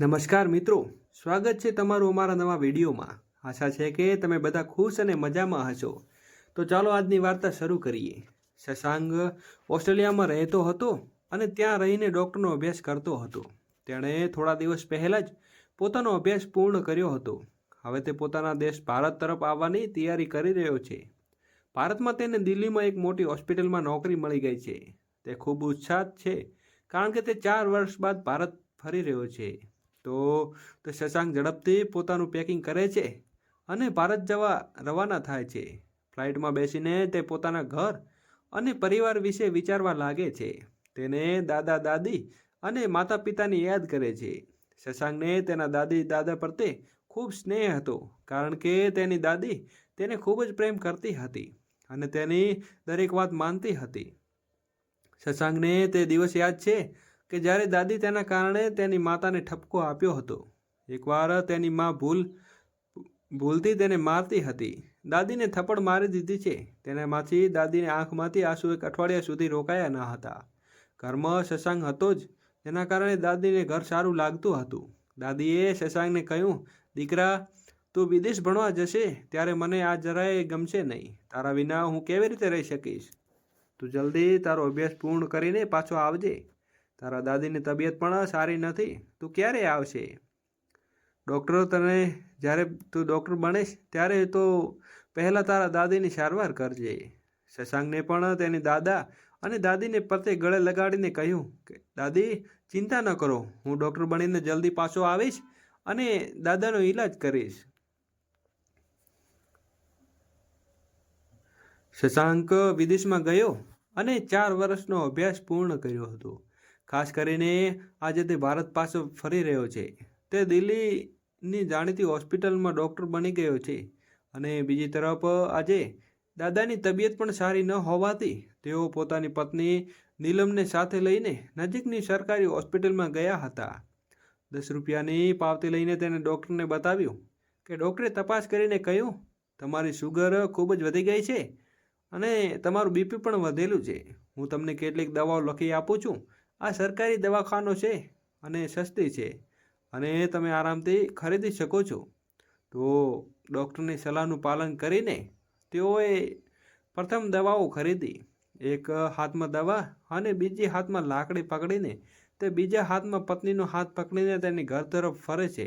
નમસ્કાર મિત્રો, સ્વાગત છે તમારું અમારા નવા વિડીયોમાં. આશા છે કે તમે બધા ખુશ અને મજામાં હશો. તો ચાલો આજની વાર્તા શરૂ કરીએ. શશાંક ઓસ્ટ્રેલિયામાં રહેતો હતો અને ત્યાં રહીને ડૉક્ટરનો અભ્યાસ કરતો હતો. તેણે થોડા દિવસ પહેલાં જ પોતાનો અભ્યાસ પૂર્ણ કર્યો હતો. હવે તે પોતાના દેશ ભારત તરફ આવવાની તૈયારી કરી રહ્યો છે. ભારતમાં તેને દિલ્હીમાં એક મોટી હોસ્પિટલમાં નોકરી મળી ગઈ છે. તે ખૂબ ઉત્સાહિત છે, કારણ કે તે ચાર વર્ષ બાદ ભારત ફરી રહ્યો છે. તો તો શશાંક ઝડપથી પોતાનું પેકિંગ કરે છે અને ભારત જવા રવાના થાય છે. ફ્લાઇટમાં બેસીને તે પોતાના ઘર અને પરિવાર વિશે વિચારવા લાગે છે. તેને દાદા, દાદી અને માતા પિતાની યાદ કરે છે. શશાંકને તેના દાદી, દાદા પ્રત્યે ખૂબ સ્નેહ હતો, કારણ કે તેની દાદી તેને ખૂબ જ પ્રેમ કરતી હતી અને તેની દરેક વાત માનતી હતી. શશાંકને તે દિવસ યાદ છે કે જ્યારે દાદી તેના કારણે તેની માતાને ઠપકો આપ્યો હતો. એકવાર તેની મા ભૂલ, ભૂલથી તેને મારતી હતી. દાદીને થપ્પડ મારી દીધી છે. તેનામાંથી દાદીને આંખમાંથી આંસુ એક અઠવાડિયા સુધી રોકાયા ન હતા. ઘરમાં શશાંક હતો જ. તેના કારણે દાદીને ઘર સારું લાગતું હતું. દાદીએ શશાંકને કહ્યું, દીકરા, તું વિદેશ ભણવા જશે ત્યારે મને આ જરાય ગમશે નહીં. તારા વિના હું કેવી રીતે રહી શકીશ? તું જલ્દી તારો અભ્યાસ પૂર્ણ કરીને પાછો આવજે. તારા દાદીની તબિયત પણ સારી નથી, તું ક્યારે આવશે? ડૉક્ટરો તને જ્યારે તું ડૉક્ટર બનીશ, ત્યારે તો પહેલાં તારા દાદીની સારવાર કરજે. શશાંકને પણ તેની દાદા અને દાદીને પ્રત્યે ગળે લગાડીને કહ્યું કે, દાદી, ચિંતા ન કરો, હું ડૉક્ટર બનીને જલ્દી પાછો આવીશ અને દાદાનો ઈલાજ કરીશ. શશાંક વિદેશમાં ગયો અને ચાર વર્ષનો અભ્યાસ પૂર્ણ કર્યો હતો. ખાસ કરીને આજે તે ભારત પાછો ફરી રહ્યો છે, તે દિલ્હીની જાણીતી હોસ્પિટલમાં ડૉક્ટર બની ગયો છે. અને બીજી તરફ, આજે દાદાની તબિયત પણ સારી ન હોવાથી તેઓ પોતાની પત્ની નીલમને સાથે લઈને નજીકની સરકારી હોસ્પિટલમાં ગયા હતા. દસ રૂપિયાની પાવતી લઈને તેને ડૉક્ટરને બતાવ્યું કે, ડૉક્ટરે તપાસ કરીને કહ્યું, તમારી શુગર ખૂબ જ વધી ગઈ છે અને તમારું બીપી પણ વધેલું છે. હું તમને કેટલીક દવાઓ લખી આપું છું આ સરકારી દવાખાનો છે અને સસ્તી છે અને તમે આરામથી ખરીદી શકો છો. તો ડૉક્ટરની સલાહનું પાલન કરીને તેઓએ પ્રથમ દવાઓ ખરીદી. એક હાથમાં દવા અને બીજી હાથમાં લાકડી પકડીને તે બીજા હાથમાં પત્નીનો હાથ પકડીને તેની ઘર તરફ ફરે છે.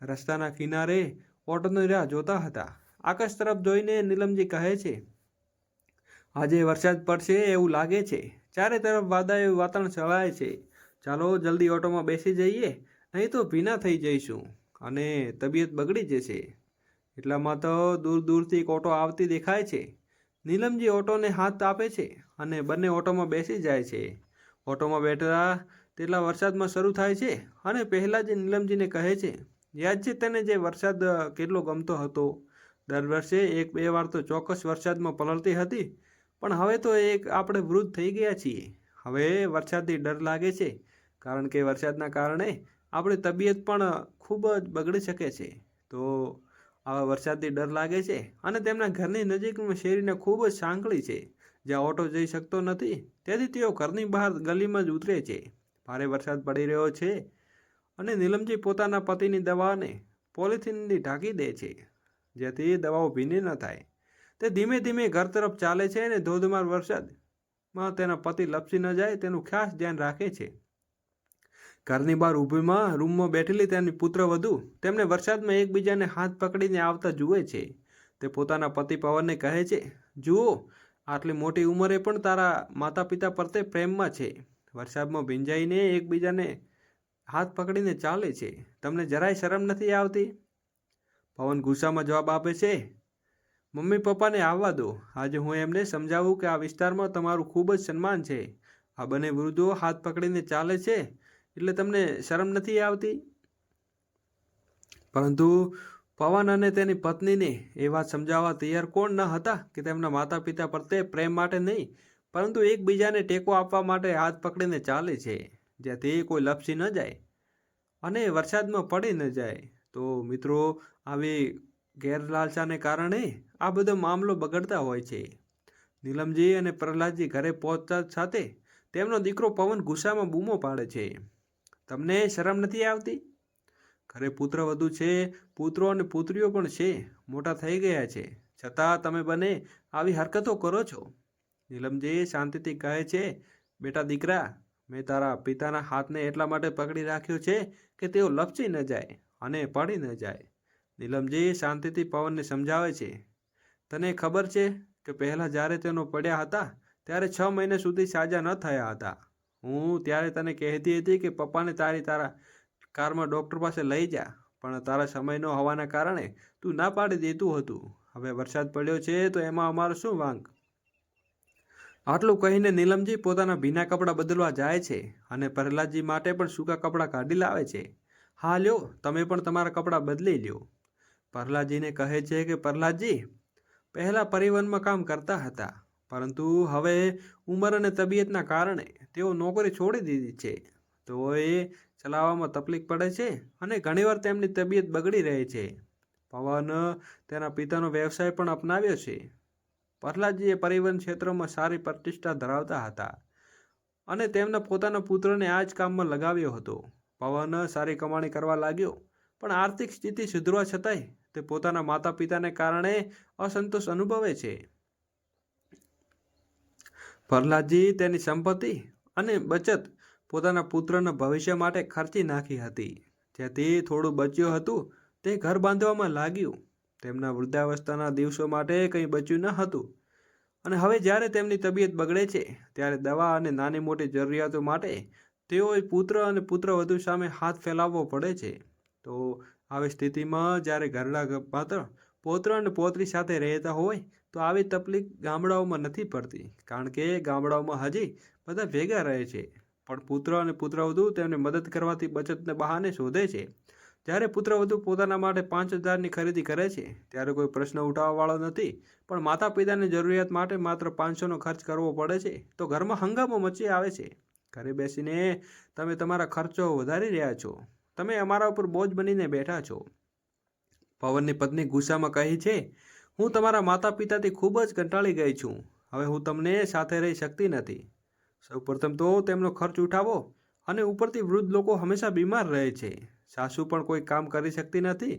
રસ્તાના કિનારે ઓટોની રાહ જોતા હતા. આકાશ તરફ જોઈને નીલમજી કહે છે, આજે વરસાદ પડશે એવું લાગે છે. ચારે તરફ વાદળાયું વાતાવરણ છવાય છે. ચાલો જલ્દી ઓટોમાં બેસી જઈએ, નહીં તો ભીના થઈ જઈશું અને તબિયત બગડી જશે. એટલામાં તો દૂર દૂરથી એક ઓટો આવતી દેખાય છે. નીલમજી ઓટોને હાથ આપે છે અને બંને ઓટોમાં બેસી જાય છે. ઓટોમાં બેઠા તેટલા વરસાદમાં શરૂ થાય છે અને પહેલાં જે નીલમજીને કહે છે, યાદ છે તને જે વરસાદ કેટલો ગમતો હતો? દર વર્ષે એક બે વાર તો ચોક્કસ વરસાદમાં પલળતી હતી. પણ હવે તો એક આપણે વૃદ્ધ થઈ ગયા છીએ. હવે વરસાદથી ડર લાગે છે, કારણ કે વરસાદના કારણે આપણી તબિયત પણ ખૂબ જ બગડી શકે છે. તો આવા વરસાદથી ડર લાગે છે અને તેમના ઘરની નજીકમાં શેરીને ખૂબ જ સાંકળી છે. જ્યાં ઓટો જઈ શકતો નથી, તેથી તેઓ ઘરની બહાર ગલીમાં જ ઉતરે છે. ભારે વરસાદ પડી રહ્યો છે અને નીલમજી પોતાના પતિની દવાને પોલિથીનથી ઢાંકી દે છે, જેથી દવાઓ ભીની ન થાય. તે ધીમે ધીમે ઘર તરફ ચાલે છે અને ધોધમાર વરસાદમાં તેના પતિ લપસી ન જાય તેનું ખાસ ધ્યાન રાખે છે. ઘરની બહાર ઊભીમાં રૂમમાં બેઠેલી તેની પુત્ર વધુ તેમને વરસાદમાં એકબીજાને હાથ પકડીને આવતા જુએ છે. તે પોતાના પતિ પવનને કહે છે, જુઓ, આટલી મોટી ઉંમરે પણ તારા માતા પિતા પ્રત્યે પ્રેમમાં છે. વરસાદમાં ભીંજાઈને એકબીજાને હાથ પકડીને ચાલે છે. તમને જરાય શરમ નથી આવતી? પવન ગુસ્સામાં જવાબ આપે છે મમ્મી પપ્પાને આવવા દો. આજે હું એમને સમજાવું કે આ વિસ્તારમાં તમારું ખૂબ જ સન્માન છે. આ બંને વૃદ્ધો હાથ પકડીને ચાલે છે, એટલે તમને શરમ નથી આવતી? પરંતુ પવન અને તેની પત્નીને એ વાત સમજાવવા તૈયાર કોણ ન હતા કે તેમના માતા પિતા પ્રત્યે પ્રેમ માટે નહીં, પરંતુ એકબીજાને ટેકો આપવા માટે હાથ પકડીને ચાલે છે જેથી કોઈ લપસી ન જાય અને વરસાદમાં પડી ન જાય. તો મિત્રો, આવી ગેરલાલસાને કારણે આ બધો મામલો બગડતા હોય છે. નીલમજી અને પ્રહલાદજી ઘરે પહોંચતા સાથે તેમનો દીકરો પવન ગુસ્સામાં બૂમો પાડે છે. તમને શરમ નથી આવતી? ઘરે પુત્ર વધુ છે, પુત્રો અને પુત્રીઓ પણ છે, મોટા થઈ ગયા છે. છતાં તમે બને આવી હરકતો કરો છો. નીલમજી શાંતિથી કહે છે, બેટા દીકરા, મેં તારા પિતાના હાથને એટલા માટે પકડી રાખ્યો છે કે તેઓ લપસી ન જાય અને પડી ન જાય. નીલમજી શાંતિથી પવનને સમજાવે છે. તને ખબર છે કે પહેલાં જ્યારે તેનો પડ્યા હતા, ત્યારે છ મહિના સુધી સાજા ન થયા હતા. હું ત્યારે તને કહેતી હતી કે પપ્પાને તારી તારા કારમાં ડૉક્ટર પાસે લઈ જા, પણ તારા સમય ન હોવાના કારણે તું ના પાડી દેતું હતું. હવે વરસાદ પડ્યો છે તો એમાં અમારો શું વાંક? આટલું કહીને નીલમજી પોતાના ભીના કપડાં બદલવા જાય છે અને પ્રહલાદજી માટે પણ સૂકા કપડાં કાઢી લાવે છે. હા, લ્યો, તમે પણ તમારા કપડાં બદલી લ્યો. પ્રહલાદજીને કહે છે કે, પ્રહલાદજી, પહેલાં પરિવહનમાં કામ કરતા હતા, પરંતુ હવે ઉંમર અને તબિયતના કારણે તેઓ નોકરી છોડી દીધી છે. તો એ ચલાવવામાં તકલીફ પડે છે અને ઘણીવાર તેમની તબિયત બગડી રહે છે. પવન તેના પિતાનો વ્યવસાય પણ અપનાવ્યો છે. પ્રહલાદજીએ પરિવહન ક્ષેત્રમાં સારી પ્રતિષ્ઠા ધરાવતા હતા અને તેમના પોતાના પુત્રને આ જ કામમાં લગાવ્યો હતો. પવન સારી કમાણી કરવા લાગ્યો, પણ આર્થિક સ્થિતિ સુધરવા છતાંય તે પોતાના માતા પિતાને કારણે અસંતોષ અનુભવે છે. પ્રહલાદજી તેની સંપત્તિ અને બચત પોતાના પુત્રના ભવિષ્ય માટે ખર્ચી નાખી હતી. જેથી થોડું બચ્યું હતું, તે ઘર બાંધવામાં લાગ્યું. તેમના વૃદ્ધાવસ્થાના દિવસો માટે કંઈ બચ્યું ન હતું. અને હવે જ્યારે તેમની તબિયત બગડે છે, ત્યારે દવા અને નાની મોટી જરૂરિયાતો માટે તેઓએ પુત્ર અને પુત્રવધુ સામે હાથ ફેલાવવો પડે છે. તો આવી સ્થિતિમાં જ્યારે ઘરડા માત્ર પોત્ર અને પોતરી સાથે રહેતા હોય, તો આવી તકલીફ ગામડાઓમાં નથી પડતી. કારણ કે ગામડાઓમાં હજી બધા ભેગા રહે છે. પણ પુત્ર અને પુત્રવધુ તેમને મદદ કરવાથી બચતને બહાને શોધે છે. જ્યારે પુત્રવધુ પોતાના માટે પાંચ હજારની ખરીદી કરે છે, ત્યારે કોઈ પ્રશ્ન ઉઠાવવાવાળો નથી. પણ માતા પિતાની જરૂરિયાત માટે માત્ર પાંચસોનો ખર્ચ કરવો પડે છે, તો ઘરમાં હંગામો મચી આવે છે. ઘરે બેસીને તમે તમારા ખર્ચો વધારી રહ્યા છો. તમે અમારા ઉપર બોજ બનીને બેઠા છો. પવનની પત્ની ગુસ્સામાં કહી છે, હું તમારા માતા પિતાથી ખૂબ જ કંટાળી ગઈ છું. હવે હું તમને સાથે રહી શકતી નથી. સૌપ્રથમ તો તેમનો ખર્ચ ઉઠાવો અને ઉપરથી વૃદ્ધ લોકો હંમેશા બીમાર રહે છે. સાસુ પણ કોઈ કામ કરી શકતી નથી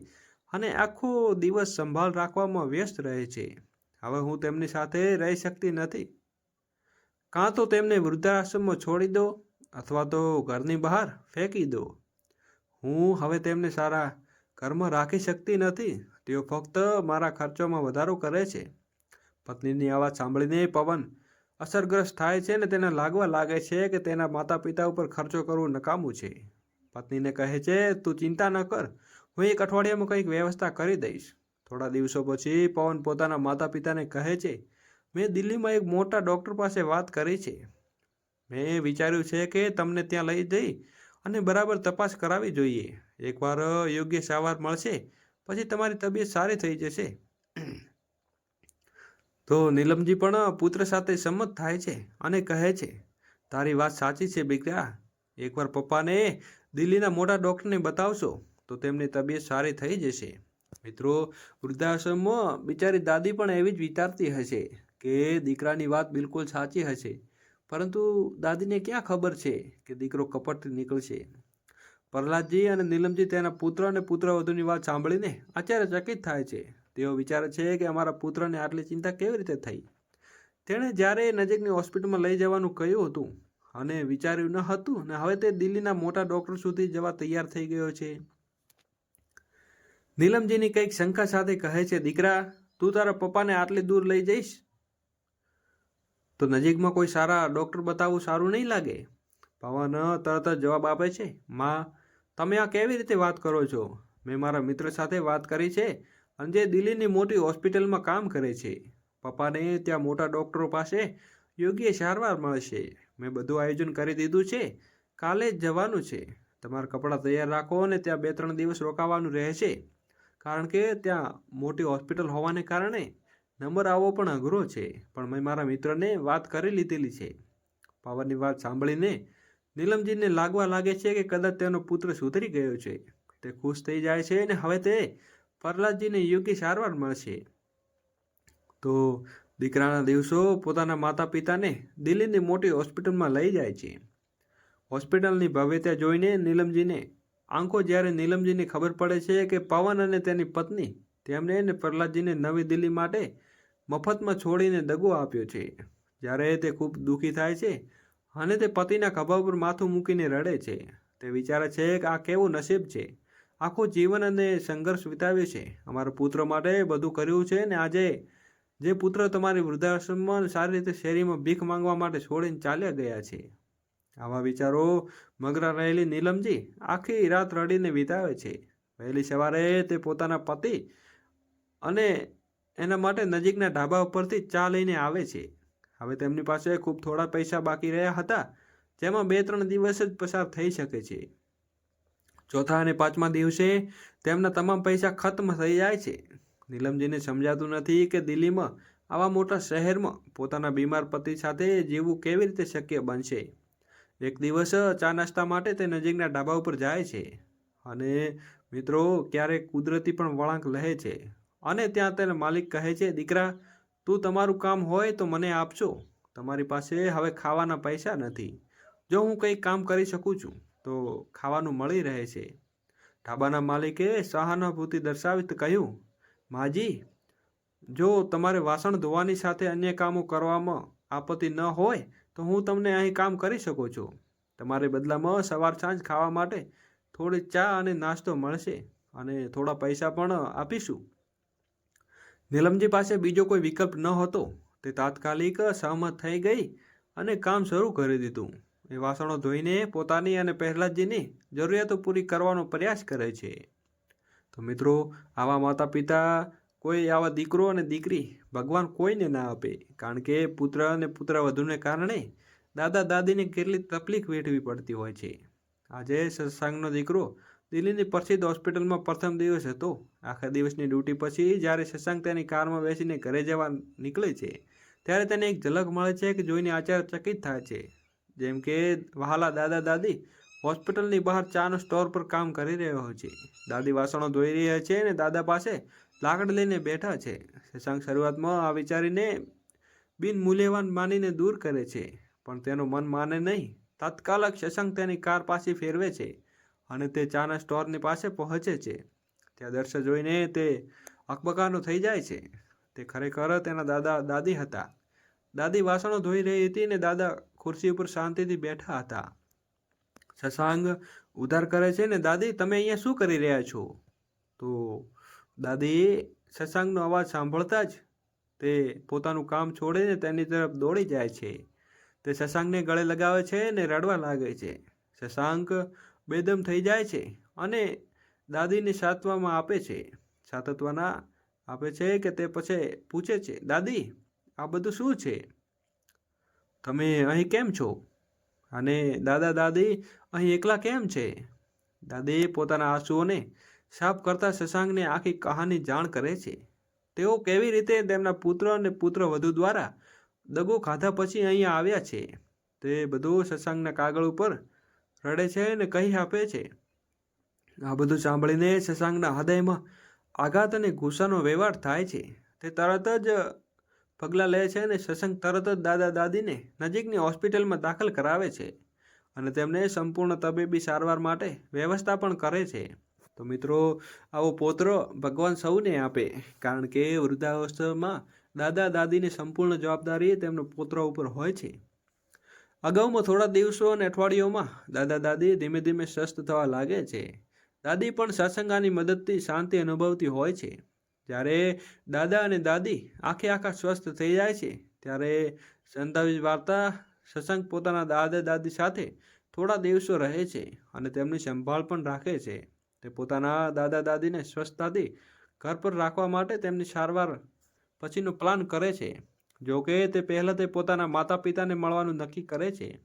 અને આખો દિવસ સંભાળ રાખવામાં વ્યસ્ત રહે છે. હવે હું તેમની સાથે રહી શકતી નથી. કાં તો તેમને વૃદ્ધાશ્રમમાં છોડી દો અથવા તો ઘરની બહાર ફેંકી દો. હું હવે તેમને સારા કર્મ રાખી શકતી નથી. તેઓ ફક્ત મારા ખર્ચોમાં વધારો કરે છે. પત્નીની આવાજ સાંભળીને પવન અસરગ્રસ્ત થાય છે ને તેને લાગવા લાગે છે કે તેના માતા પિતા ઉપર ખર્ચો કરવો નકામું છે. પત્નીને કહે છે, તું ચિંતા ન કર. હું એક અઠવાડિયામાં કંઈક વ્યવસ્થા કરી દઈશ. થોડા દિવસો પછી પવન પોતાના માતા પિતાને કહે છે, મેં દિલ્હીમાં એક મોટા ડૉક્ટર પાસે વાત કરી છે. મેં વિચાર્યું છે કે તમને ત્યાં લઈ જઈ અને બરાબર તપાસ કરાવવી જોઈએ. એકવાર યોગ્ય સારવાર મળશે, પછી તમારી તબિયત સારી થઈ જશે. તો નીલમજી પણ પુત્ર સાથે સંમત થાય છે અને કહે છે, તારી વાત સાચી છે દીકરા. એકવાર પપ્પાને દિલ્હીના મોટા ડૉક્ટરને બતાવશો, તો તેમની તબિયત સારી થઈ જશે. મિત્રો, વૃદ્ધાશ્રમમાં બિચારી દાદી પણ એવી જ વિચારતી હશે કે દીકરાની વાત બિલકુલ સાચી હશે. પરંતુ દાદીને ક્યાં ખબર છે કે દીકરો કપટથી નીકળશે? પ્રહલાદજી અને નીલમજી તેના પુત્ર અને પુત્રવધુની વાત સાંભળીને આશ્ચર્યચકિત થાય છે. તેઓ વિચારે છે કે અમારા પુત્રને આટલી ચિંતા કેવી રીતે થઈ? તેણે જ્યારે નજીકની હોસ્પિટલમાં લઈ જવાનું કહ્યું હતું અને વિચાર્યું ન હતું ને હવે તે દિલ્હીના મોટા ડૉક્ટર સુધી જવા તૈયાર થઈ ગયો છે. નીલમજીની કંઈક શંકા સાથે કહે છે, દીકરા, તું તારા પપ્પાને આટલી દૂર લઈ જઈશ? તો નજીકમાં કોઈ સારા ડૉક્ટર બતાવવું સારું નહીં લાગે? પવન તરત જ જવાબ આપે છે, માં, તમે આ કેવી રીતે વાત કરો છો? મેં મારા મિત્ર સાથે વાત કરી છે અને જે દિલ્હીની મોટી હોસ્પિટલમાં કામ કરે છે. પપ્પાને ત્યાં મોટા ડૉક્ટરો પાસે યોગ્ય સારવાર મળશે. મેં બધું આયોજન કરી દીધું છે. કાલે જ જવાનું છે. તમારા કપડાં તૈયાર રાખો અને ત્યાં બે ત્રણ દિવસ રોકાવાનું રહે છે કારણ કે ત્યાં મોટી હોસ્પિટલ હોવાને કારણે નંબર આવવો પણ અઘરો છે. પણ મેં મારા મિત્રને વાત કરી લીધેલી છે. પાવરની વાત સાંભળીને નીલમજીને લાગવા લાગે છે કે કદાચ તેનો પુત્ર સુધરી ગયો છે. તે ખુશ થઈ જાય છે અને હવે તે પ્રહલાદજીને યોગ્ય સારવાર મળશે. તો દીકરાના દિવસો પોતાના માતા પિતાને દિલ્હીની મોટી હોસ્પિટલમાં લઈ જાય છે. હોસ્પિટલની ભવ્યતા જોઈને નીલમજીને આંખો જ્યારે નીલમજીને ખબર પડે છે કે પવન અને તેની પત્ની તેમને એને પ્રહલાદજીને નવી દિલ્હી માટે મફતમાં છોડીને દગો આપ્યો છે. જ્યારે તે ખૂબ દુઃખી થાય છે અને તે પતિના ખભા ઉપર માથું મૂકીને રડે છે. તે વિચારે છે કે આ કેવું નસીબ છે. આખું જીવન અને સંઘર્ષ વિતાવ્યો છે. અમારા પુત્ર માટે બધું કર્યું છે ને આજે જે પુત્ર તમારી વૃદ્ધાશ્રમમાં સારી રીતે શેરીમાં ભીખ માંગવા માટે છોડીને ચાલ્યા ગયા છે. આવા વિચારો મગરા રહેલી નીલમજી આખી રાત રડીને વિતાવે છે. વહેલી સવારે તે પોતાના પતિ અને એના માટે નજીકના ઢાબા ઉપરથી ચા લઈને આવે છે. હવે તેમની પાસે ખૂબ થોડા પૈસા બાકી રહ્યા હતા, જેમાં બે ત્રણ દિવસ જ પસાર થઈ શકે છે. ચોથા અને પાંચમા દિવસે તેમના તમામ પૈસા ખત્મ થઈ જાય છે. નીલમજીને સમજાતું નથી કે દિલ્હીમાં આવા મોટા શહેરમાં પોતાના બીમાર પતિ સાથે જીવવું કેવી રીતે શક્ય બનશે. એક દિવસ ચા નાસ્તા માટે તે નજીકના ઢાબા ઉપર જાય છે. અને મિત્રો, ક્યારેક કુદરતી પણ વળાંક લે છે. અને ત્યાં તેના માલિક કહે છે, દીકરા, તું તમારું કામ હોય તો મને આપજો. તમારી પાસે હવે ખાવાના પૈસા નથી. જો હું કંઈ કામ કરી શકું છું, તો ખાવાનું મળી રહે છે. ઢાબાના માલિકે સહાનુભૂતિ દર્શાવી કહ્યું, માજી, જો તમારે વાસણ ધોવાની સાથે અન્ય કામો કરવામાં આપત્તિ ન હોય, તો હું તમને અહીં કામ કરી શકું છું. તમારે બદલામાં સવાર સાંજ ખાવા માટે થોડી ચા અને નાસ્તો મળશે અને થોડા પૈસા પણ આપીશું. નીલમજી પાસે બીજો કોઈ વિકલ્પ ન હતો. તે તાત્કાલિક સહમત થઈ ગઈ અને કામ શરૂ કરી દીધું. એ વાસણો ધોઈને પોતાની અને પ્રહલાદજીની જરૂરિયાતો પૂરી કરવાનો પ્રયાસ કરે છે. તો મિત્રો, આવા માતા પિતા કોઈ આવા દીકરો અને દીકરી ભગવાન કોઈને ના આપે, કારણ કે પુત્ર અને પુત્ર વધુને કારણે દાદા દાદીને કેટલી તકલીફ વેઠવી પડતી હોય છે. આજે સત્સંગનો દીકરો દિલ્હીની પ્રસિદ્ધ હોસ્પિટલમાં પ્રથમ દિવસ હતો. આખા દિવસની ડ્યુટી પછી જ્યારે શશાંક તેની કારમાં બેસીને ઘરે જવા નીકળે છે, ત્યારે તેને એક ઝલક મળે છે કે જોઈને આશ્ચર્યચકિત થાય છે. જેમ કે વહાલા દાદા દાદી હોસ્પિટલની બહાર ચાનો સ્ટોર પર કામ કરી રહ્યો છે. દાદી વાસણો ધોઈ રહ્યા છે અને દાદા પાસે લાકડ લઈને બેઠા છે. શશાંક શરૂઆતમાં આ વિચારીને બિનમૂલ્યવાન માનીને દૂર કરે છે, પણ તેનું મન માને નહીં. તાત્કાલિક શશાંક તેની કાર પાછી ફેરવે છે. અને તે ચાના સ્ટોરની પાસે પહોંચે છે. ત્યાં દર્શ જોઈને તે અકબકાનો થઈ જાય છે. તે ખરેખર તેના દાદા, દાદી હતા. દાદી વાસણો ધોઈ રહી હતી ને દાદા ખુરશી ઉપર શાંતિથી બેઠા હતા. શશાંગ ઉધાર કરે છે ને, દાદી, તમે અહીંયા શું કરી રહ્યા છો? તો દાદી શશાંકનો અવાજ સાંભળતા જ તે પોતાનું કામ છોડીને તેની તરફ દોડી જાય છે. તે શશાંકને ગળે લગાવે છે ને રડવા લાગે છે. શશાંક બેદમ થઈ જાય છે અને દાદીને સાતવામાં આપે છે. સાતત્વના આપે છે કે તે પછી પૂછે છે, દાદી, આ બધું શું છે? તમે અહીં કેમ છો? અને, દાદા, દાદી, અહીં એકલા કેમ છે? દાદી પોતાના આંસુઓને સાફ કરતા શશાંકને આખી કહાની જાણ કરે છે. તેઓ કેવી રીતે તેમના પુત્ર અને પુત્ર વધુ દ્વારા દગો ખાધા પછી અહીંયા આવ્યા છે? તે બધું શશાંકના કાગળ ઉપર રડે છે અને કહી આપે છે? આ બધું સાંભળીને શશાંકના હૃદયમાં આઘાત અને ગુસ્સાનો વ્યવહાર થાય છે. તે તરત જ પગલાં લે છે અને શશાંક તરત જ દાદા દાદીને નજીકની હોસ્પિટલમાં દાખલ કરાવે છે અને તેમને સંપૂર્ણ તબીબી સારવાર માટે વ્યવસ્થા પણ કરે છે. તો મિત્રો, આવો પોત્ર ભગવાન સૌને આપે, કારણ કે વૃદ્ધાવસ્થામાં દાદા દાદીની સંપૂર્ણ જવાબદારી તેમનો પોત્ર ઉપર હોય છે. અગાઉમાં થોડા દિવસો અને અઠવાડિયોમાં દાદા દાદી ધીમે ધીમે સ્વસ્થ થવા લાગે છે. દાદી પણ સત્સંગાની મદદથી શાંતિ અનુભવતી હોય છે. જ્યારે દાદા અને દાદી આખે આખા સ્વસ્થ થઈ જાય છે, ત્યારે સંતાવી વાર્તા સત્સંગ પોતાના દાદા દાદી સાથે થોડા દિવસો રહે છે અને તેમની સંભાળ પણ રાખે છે. તે પોતાના દાદા દાદીને સ્વસ્થતાથી ઘર પર રાખવા માટે તેમની સારવાર પછીનો પ્લાન કરે છે. જો કે તે પહેલાં તે પોતાના માતા પિતાને મળવાનું નક્કી કરે છે.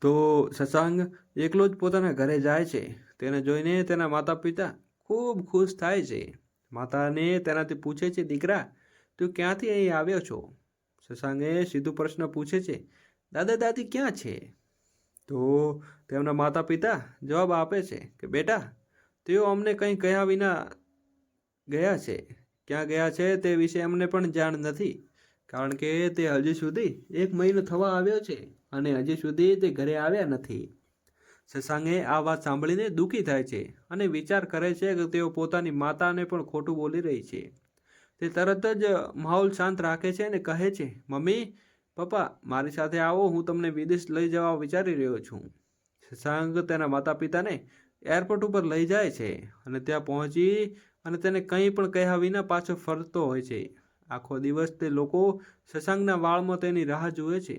તો શશાંક એકલો જ પોતાના ઘરે જાય છે. તેને જોઈને તેના માતા પિતા ખૂબ ખુશ થાય છે. માતાને તેનાથી પૂછે છે, દીકરા, તું ક્યાંથી અહીં આવ્યો છો? શશાંકે સીધો પ્રશ્ન પૂછે છે, દાદા, દાદી ક્યાં છે? તો તેમના માતા પિતા જવાબ આપે છે કે, બેટા, તેઓ અમને કંઈ કહ્યા વિના ગયા છે. ક્યાં ગયા છે તે વિશે એમને પણ જાણ નથી. કારણ કે તે હજી સુધી એક મહિનો થવા આવ્યો છે અને હજી સુધી તે ઘરે આવ્યા નથી. શશાંગે આ વાત સાંભળીને દુઃખી થાય છે અને વિચાર કરે છે કે તેઓ પોતાની માતાને પણ ખોટું બોલી રહી છે. તે તરત જ માહોલ શાંત રાખે છે અને કહે છે, મમ્મી, પપ્પા, મારી સાથે આવો, હું તમને વિદેશ લઈ જવા વિચારી રહ્યો છું. શશાંક તેના માતા પિતાને એરપોર્ટ ઉપર લઈ જાય છે અને ત્યાં પહોંચી અને તેને કંઈ પણ કહ્યા વિના પાછો ફરતો હોય છે. આખો દિવસ તે લોકો શશાંકના વાળમાં તેની રાહ જુએ છે.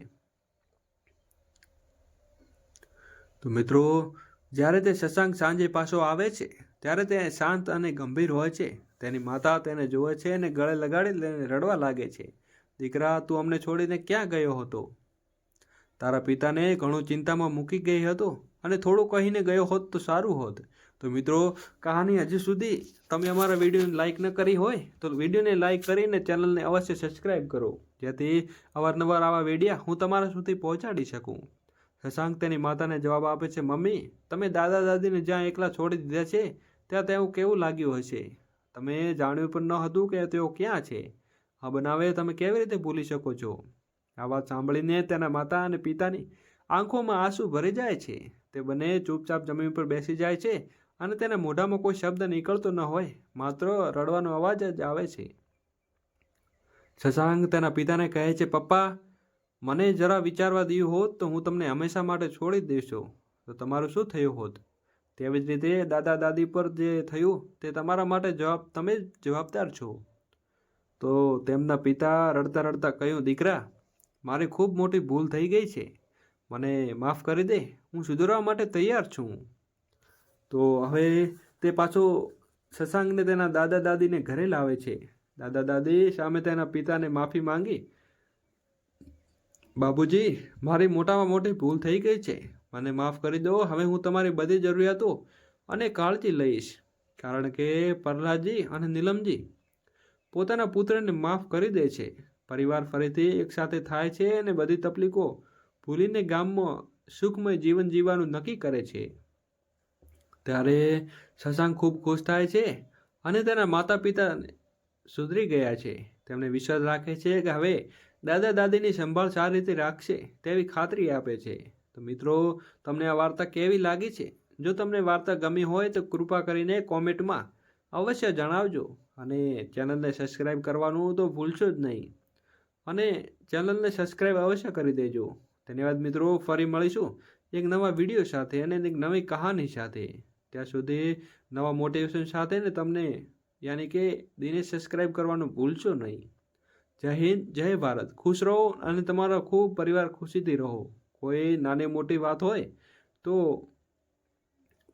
તો મિત્રો, જ્યારે તે શશાંક સાંજે પાછો આવે છે, ત્યારે તે શાંત અને ગંભીર હોય છે. તેની માતા તેને જુએ છે અને ગળે લગાડી તેને રડવા લાગે છે. દીકરા, તું અમને છોડીને ક્યાં ગયો હતો? તારા પિતાને ઘણું ચિંતામાં મૂકી ગઈ હતો અને થોડું કહીને ગયો હોત તો સારું હોત. તો મિત્રો, કહાની હજી સુધી તમે અમારા વિડીયોને લાઇક ન કરી હોય, તો વિડીયોને લાઇક કરીને ચેનલને અવશ્ય સબસ્ક્રાઇબ કરો. જેથી અવારનવાર આવા વિડીયા હું તમારા સુધી પહોંચાડી શકું. શશાંક તેની માતાને જવાબ આપે છે, મમ્મી, તમે દાદા દાદીને જ્યાં એકલા છોડી દીધા છે, ત્યાં તેવું કેવું લાગ્યું હશે? તમે જાણ્યું પણ ન હતું કે તેઓ ક્યાં છે? આ બનાવે તમે કેવી રીતે ભૂલી શકો છો? આ વાત સાંભળીને તેના માતા અને પિતાની આંખોમાં આંસુ ભરી જાય છે. તે બંને ચૂપચાપ જમીન પર બેસી જાય છે અને તેના મોઢામાં કોઈ શબ્દ નીકળતો ન હોય, માત્ર રડવાનો અવાજ જ આવે છે. શશાંક તેના પિતાને કહે છે, પપ્પા, મને જરા વિચારવા દીધું હોત તો હું તમને હંમેશા માટે છોડી દેશો. તો તમારું શું થયું હોત તેવી જ રીતે દાદા દાદી પર જે થયું તે તમારા માટે જવાબ, તમે જ જવાબદાર છો તો તેમના પિતા રડતા રડતા કહ્યું, દીકરા, મારી ખૂબ મોટી ભૂલ થઈ ગઈ છે. મને માફ કરી દે. હું સુધરવા માટે તૈયાર છું. તો હવે તે પાછો શશાંકને તેના દાદા દાદીને ઘરે લાવે છે. દાદા દાદી સામે તેના પિતાને માફી માંગી. બાબુજી મારી મોટામાં મોટી ભૂલ થઈ ગઈ છે. મને માફ કરી દો. હવે હું તમારી બધી જરૂરિયાતો અને કાળજી લઈશ. કારણ કે પ્રહલાદજી અને નીલમજી પોતાના પુત્રને માફ કરી દે છે. પરિવાર ફરીથી એકસાથે થાય છે અને બધી તકલીફો ભૂલીને ગામમાં સુખમય જીવન જીવવાનું નક્કી કરે છે. ત્યારે શશાંક ખૂબ ખુશ થાય છે અને તેના માતા પિતા સુધરી ગયા છે. તેમણે વિશ્વાસ રાખે છે કે હવે દાદા દાદીની સંભાળ સારી રીતે રાખશે તેવી ખાતરી આપે છે. તો મિત્રો, તમને આ વાર્તા કેવી લાગી છે? જો તમને વાર્તા ગમી હોય તો કૃપા કરીને કોમેન્ટમાં અવશ્ય જણાવજો અને ચેનલને સબસ્ક્રાઈબ કરવાનું તો ભૂલશો જ નહીં. અને ચેનલને સબસ્ક્રાઈબ અવશ્ય કરી દેજો. ધન્યવાદ મિત્રો, ફરી મળીશું એક નવા વીડિયો સાથે અને એક નવી કહાની સાથે. ત્યાં સુધી નવા મોટિવેશન સાથે ને તમને યાની કે દિનેશ સબસ્ક્રાઈબ કરવાનું ભૂલશો નહીં. જય હિન્દ, જય ભારત. ખુશ રહો અને તમારો ખૂબ પરિવાર ખુશીથી રહો. કોઈ નાની મોટી વાત હોય તો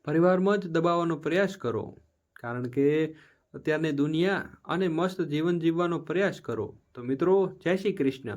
પરિવારમાં જ દબાવવાનો પ્રયાસ કરો. કારણ કે અત્યારની દુનિયા અને મસ્ત જીવન જીવવાનો પ્રયાસ કરો. તો મિત્રો, જય શ્રી કૃષ્ણ.